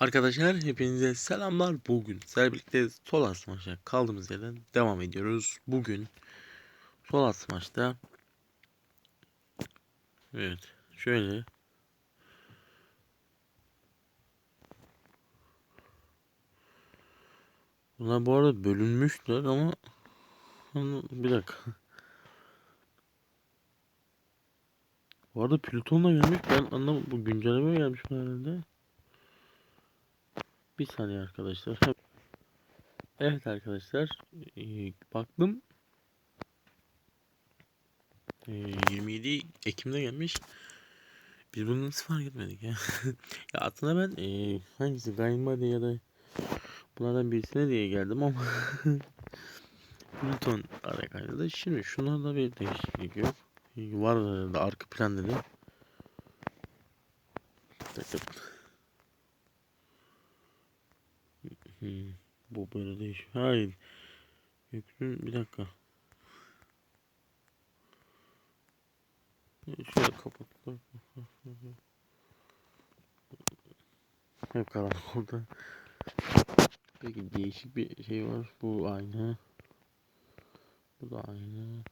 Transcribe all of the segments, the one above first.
Arkadaşlar hepinize selamlar. Bugün sizlerle birlikte Solar Smash'a kaldığımız yerden devam ediyoruz. Bugün Solar Smash'ta Evet şöyle. Bunlar bu arada bölünmüşler ama bir dakika. Bu arada Plüton'la gelmiş. Ben anlamadım. Bu güncelleme mi gelmiş herhalde Bir saniye arkadaşlar. Evet arkadaşlar. e, baktım. E, 27 Ekim'de gelmiş. Biz bunu nasıl fark etmedik ya? ya aslında ben e, hangisi Gaimade ya da bunlardan birisine diye geldim ama Newton araya kaynadı. Şimdi şunlarda bir değişiklik yok. E, Var da arka plan dedi. Bir dakika. Hmm, bu böyle değişiyor. Hayır. Yüklü bir dakika. Şöyle kapat. Hep karanlık oldu. Peki değişik bir şey var. Bu aynı. Bu da aynı.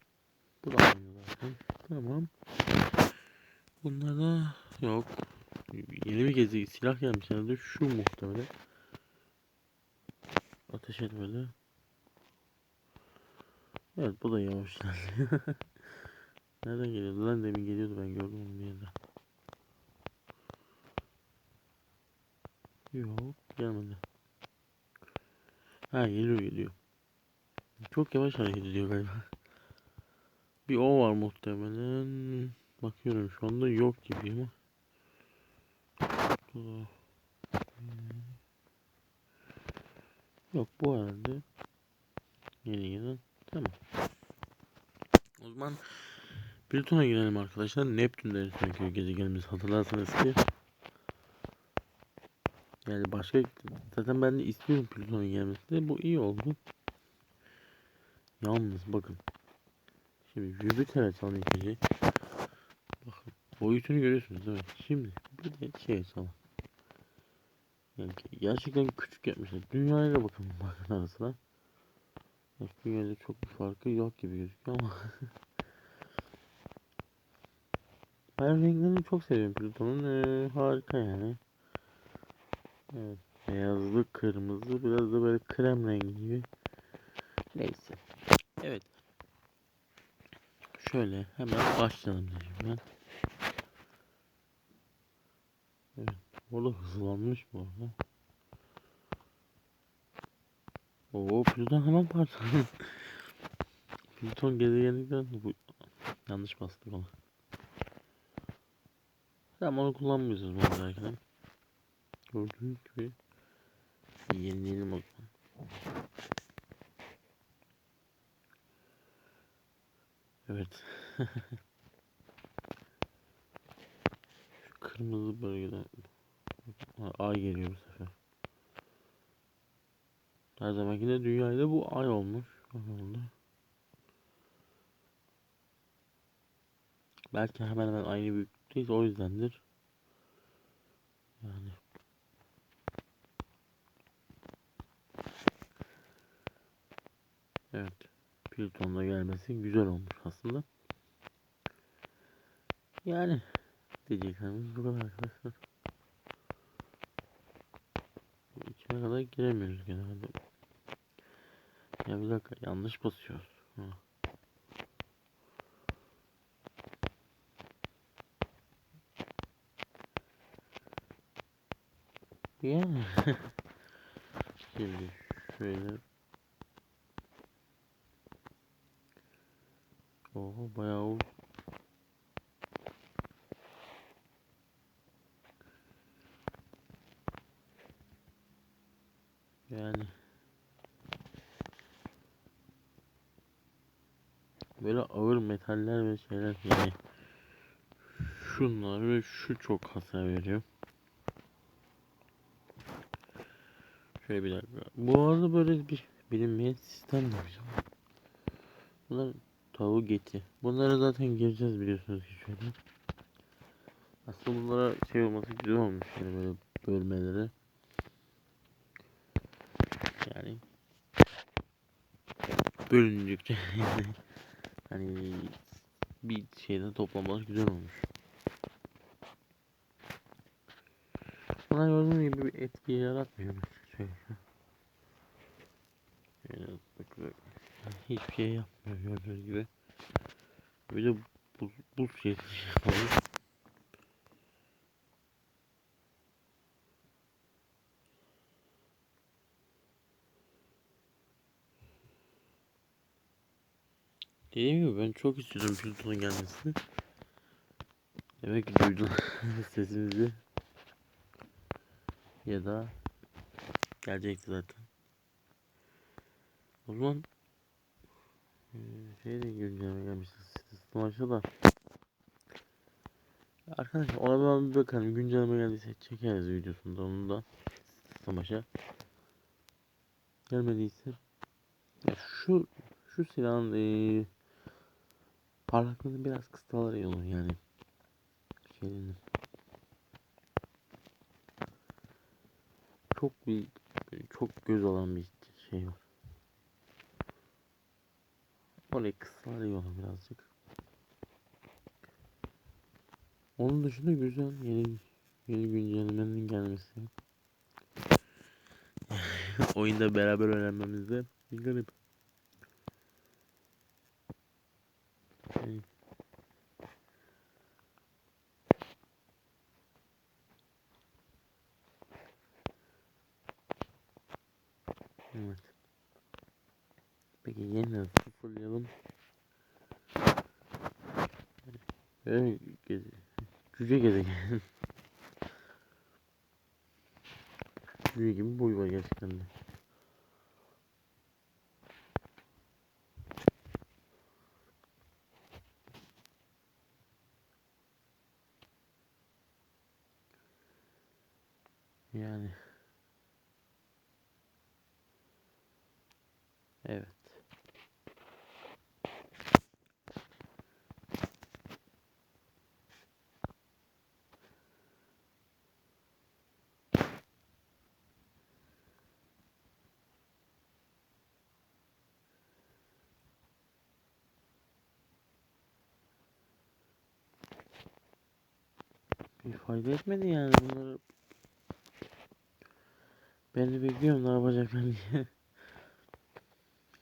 Bu da aynı zaten. Tamam. Bunlarda yok. Yeni bir gezi silah gelmiş herhalde. Şu muhtemelen. Ateş etmedi. Evet bu da yavaş ilerliyor. Nereden geliyordu lan demin geliyordu ben gördüm onu bir yerde. Yok gelmedi. Ha geliyor geliyor. Çok yavaş hareket ediyor galiba. Bir o var muhtemelen. Bakıyorum şu anda yok gibi ama. Dur. Yok bu herhalde. Yeni gelen. Tamam. O zaman Plüton'a girelim arkadaşlar. Neptün'de çünkü gezegenimiz hatırlarsanız ki. Yani başka zaten ben de istiyorum Plüton'a gelmesini. Bu iyi oldu. Yalnız bakın. Şimdi Jüpiter'e açalım ilk önce. Bakın boyutunu görüyorsunuz değil mi? Şimdi bir de şey açalım. Yani gerçekten küçük yapmışlar. Dünyaya da bakın bakın arasına. Evet, dünyada çok bir farkı yok gibi gözüküyor ama. ben renklerini çok seviyorum Plüton'un. Ee, harika yani. Evet. Beyazlı, kırmızı, biraz da böyle krem rengi gibi. Neyse. Evet. Şöyle hemen başlayalım diyeceğim ben. Evet. Orada hızlanmış bu arada. Oo Plüton hemen parçalandı. Plüton gezegeninden bu yanlış bastık ona. Tamam onu kullanmayacağız bu arada. Gördüğünüz gibi yenileyelim o zaman. Evet. Şu kırmızı bölgeden Ha, ay geliyor bu sefer. Her zamanki de dünyayla bu ay olmuş. Belki hemen hemen aynı büyüklükteyiz o yüzdendir. Yani Evet. Plüton'da gelmesi güzel olmuş aslında. Yani diyeceklerimiz bu kadar arkadaşlar. İçine kadar giremiyoruz genelde. Ya bir dakika yanlış basıyoruz. Ha. Yani şimdi şöyle Oho bayağı o Yani böyle ağır metaller ve şeyler yani şunlar ve şu çok hasar veriyor. Şöyle bir dakika. Bu arada böyle bir bilinmeyen sistem var. Bunlar tavuğu geti. Bunlara zaten gireceğiz biliyorsunuz ki şöyle. Aslında bunlara şey olması güzel olmuş yani böyle bölmeleri. Yani bölündükçe hani bir şeyden toplamalar güzel olmuş. Bana gördüğünüz gibi bir etki yaratmıyor. Bak. Hiçbir şey yapmıyor gördüğünüz gibi. Bir de buz, buz şeysi yapalım. Dediğim gibi ben çok istiyordum Plüton'un gelmesini. Demek ki duydun sesimizi. Ya da gelecekti zaten. O zaman şey de güncelleme gelmişti. Sistem maçta da. Arkadaşlar ona ben bir bakalım. Güncelleme geldiyse çekeriz videosunda onu da. Sistem maça. Gelmediyse ya şu şu silahın eee parlaklığını biraz kıstalar iyi olur yani. Şeyini. Çok bir çok göz alan bir şey var. Orayı kıssalar iyi olur birazcık. Onun dışında güzel yeni yeni güncellemenin gelmesi. Oyunda beraber öğrenmemiz de garip. Şey, Evet. Yeniden sıfırlayalım. Böyle geze cüce gezegen. Cüce gibi boy var gerçekten de. Yani. Evet. Bir fayda etmedi yani bunları. Ben de bekliyorum ne yapacaklar diye.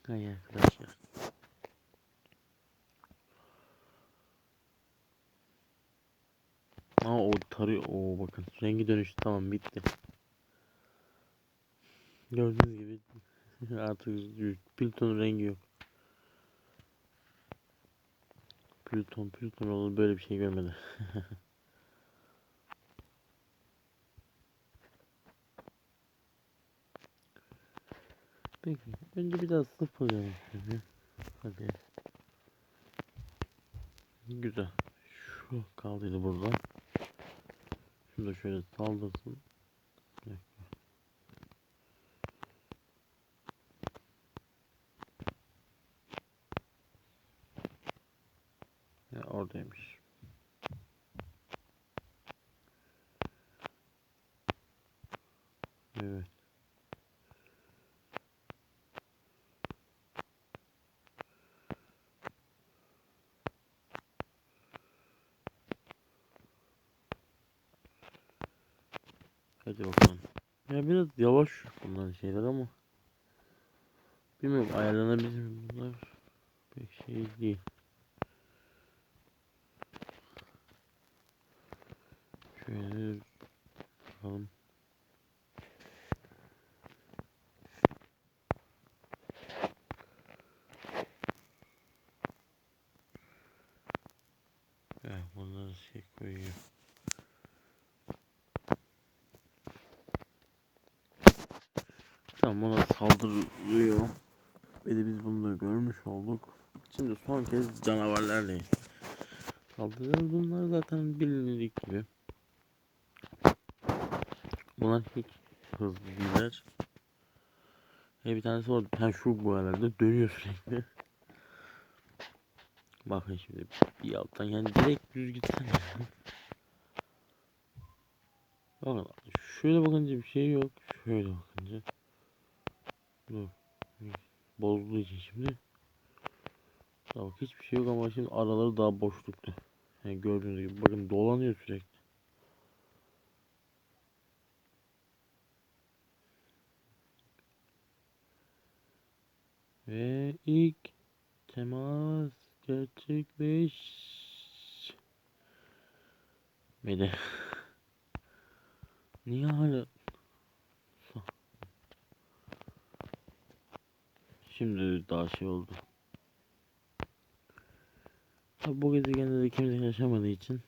Hay arkadaşlar. Aa o tarıyor. Oo bakın rengi dönüştü tamam bitti. Gördüğünüz gibi artık Plüton'un rengi yok. Plüton Plüton olur böyle bir şey görmedi. Peki önce biraz sıfırlayalım şöyle. Hadi. Güzel. Şu kaldıydı burada. Şunu da şöyle saldırsın. Ya oradaymış. Evet. Hadi bakalım. Ya biraz yavaş bunlar şeyler ama. Bilmiyorum ayarlanabilir mi bunlar? Pek şey değil. Şöyle bakalım. Ya bunları şey koyuyor. Tamam ona saldırıyor. Ve de biz bunu da görmüş olduk. Şimdi son kez canavarlarla saldırıyoruz. Bunlar zaten bilindik gibi. Bunlar hiç hızlı değiller. E bir tanesi var. Ha şu bu herhalde dönüyor sürekli. Bakın şimdi bir alttan yani direkt düz gitsene. Bakın şöyle bakınca bir şey yok. Şöyle bakınca. Dur. Bozduğu için şimdi. Ya bak hiçbir şey yok ama şimdi araları daha boşluktu. Yani gördüğünüz gibi bakın dolanıyor sürekli. Ve ilk temas gerçekleş. Mede. Niye hala? Şimdi daha şey oldu. Tabi bu gezegende de kimse yaşamadığı için.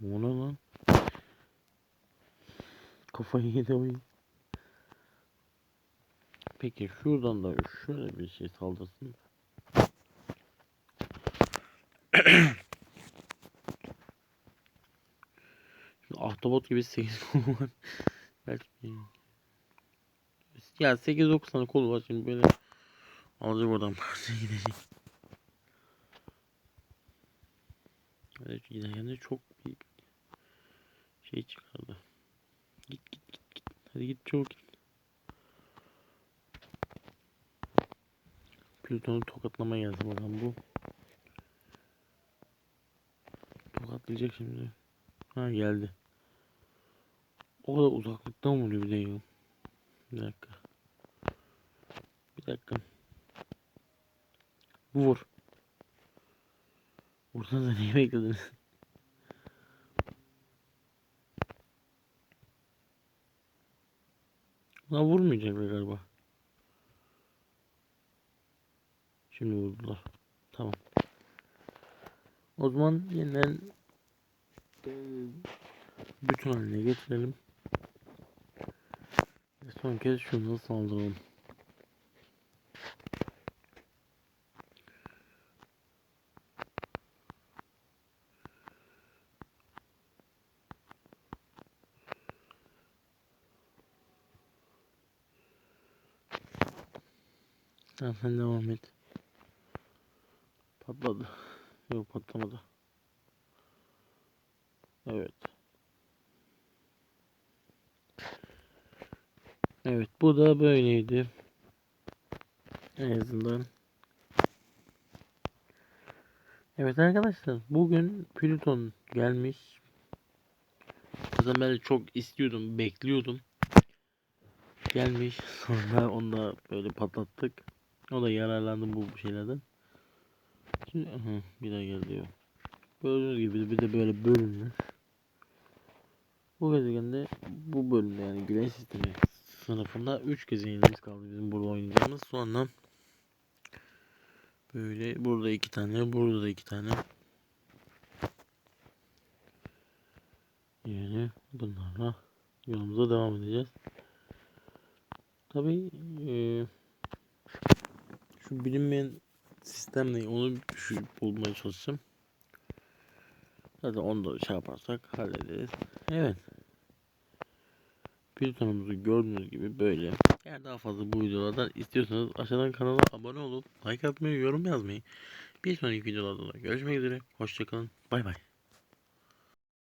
Bu ne lan? Kafayı yedi. Peki şuradan da şöyle bir şey saldırsın. Şimdi ahtapot gibi 8 kolu var. Belki ya 8-9 tane kolu var şimdi böyle alacak oradan partiye gidecek. Evet giderken de çok bir şey çıkardı. Git git git git. Hadi git çabuk git. Plüton'u tokatlama geldi bakalım bu. Tokatlayacak şimdi. Ha geldi. O kadar uzaklıktan vuruyor bir de ya. Bir dakika. Bir dakika. Vur. Vursanıza neyi beklediniz? Lan vurmayacaklar galiba. Şimdi vurdular. Tamam. O zaman yeniden bütün haline getirelim. Ve son kez şunu saldıralım. Tamam sen devam et. Patladı. Yok patlamadı. Evet. Evet bu da böyleydi. En azından. Evet arkadaşlar bugün Plüton gelmiş. Zaten ben de çok istiyordum, bekliyordum. Gelmiş. Sonra onu da böyle patlattık. O da yararlandı bu şeylerden. Şimdi, aha, bir daha geldi diyor. Gördüğünüz gibi bir de böyle bölünmüş. Bu gezegende bu bölümde yani güneş sistemi sınıfında 3 gezegenimiz kaldı bizim burada oynayacağımız. Sonra böyle burada iki tane, burada da iki tane. Yani bunlarla yolumuza devam edeceğiz. Tabii eee şu bilinmeyen sistemle onu şu bulmaya çalışacağım. Zaten onu da şey yaparsak hallederiz. Evet. Plütonumuzu gördüğünüz gibi böyle. Eğer daha fazla bu videolardan istiyorsanız aşağıdan kanala abone olup like atmayı, yorum yazmayı. Bir sonraki videolarda da görüşmek üzere. Hoşçakalın. Bay bay.